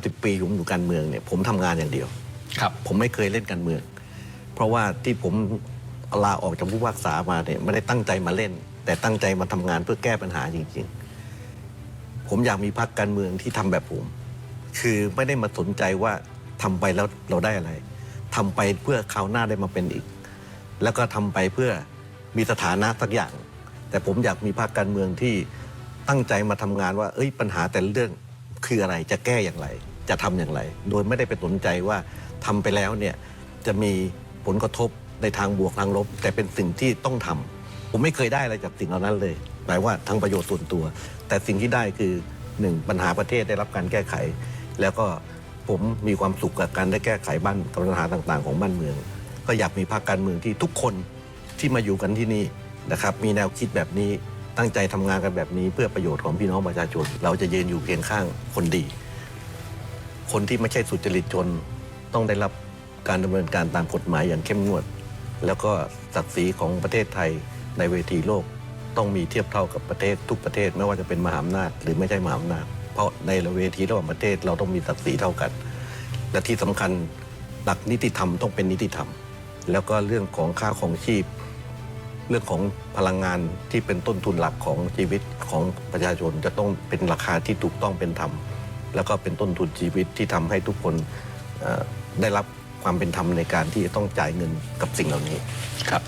30 ปีผมอยู่การเมืองเนี่ยผมทำงานอย่างเดียว ครับ ผมไม่เคยเล่นการเมือง เพราะว่าที่ผมลาออกจากผู้พิพากษามาเนี่ยไม่ได้ตั้งใจมาเล่น แต่ตั้งใจมาทำงานเพื่อแก้ปัญหาจริงๆ ผมอยากมีพรรคการเมืองที่ทำแบบผม คือไม่ได้มาสนใจว่าทำไปแล้วเราได้อะไรทำไปเพื่อคราวหน้าได้มาเป็นอีก แล้วก็ทำไปเพื่อมีสถานะสักอย่าง แต่ผมอยากมีพรรคการเมืองที่ตั้งใจมาทำงานว่า เอ้ยปัญหาแต่ละเรื่อง คืออะไรจะแก้อย่างไร จะทำอย่างไร โดยไม่ได้ไปสนใจว่าทำไปแล้วเนี่ยจะมีผลกระทบในทางบวกทางลบ แต่เป็นสิ่งที่ต้องทำผมไม่เคยได้อะไรจากสิ่งเหล่านั้นเลยหมายว่าทั้งประโยชน์ส่วนตัว แต่สิ่งที่ได้คือหนึ่งปัญหาประเทศได้รับการแก้ไข แล้วก็ผมมีความสุขกับการได้แก้ไขบ้านกับปัญหาต่างๆ ของบ้านเมือง ก็อยากมีพรรคการเมืองที่ทุกคนที่มาอยู่กันที่นี่นะครับมีแนวคิดแบบนี้ ตั้งใจทำงานกันแบบนี้เพื่อประโยชน์ของพี่น้องประชาชน เราจะยืนอยู่เคียงข้างคนดี คนที่ไม่ใช่สุจริตชนต้องได้รับการดำเนินการตามกฎหมายอย่างเข้มงวด แล้วก็ศักดิ์ศรีของประเทศไทยในเวทีโลก ต้องมีเทียบเท่ากับประเทศทุกประเทศไม่ว่าจะเป็นมหาอำนาจหรือไม่ใช่มหาอำนาจเพราะในเวทีระหว่างประเทศเราต้องมีศักดิ์ศรีเท่ากัน และที่สำคัญหลักนิติธรรมต้องเป็นนิติธรรม แล้วก็เรื่องของค่าของชีพ เรื่องของพลังงานที่เป็นต้นทุนหลักของชีวิตของประชาชนจะต้องเป็นราคาที่ถูกต้องเป็นธรรม แล้วก็เป็นต้นทุนชีวิตที่ทำให้ทุกคนได้รับความเป็นธรรมในการที่จะต้องจ่ายเงินกับสิ่งเหล่านี้ครับ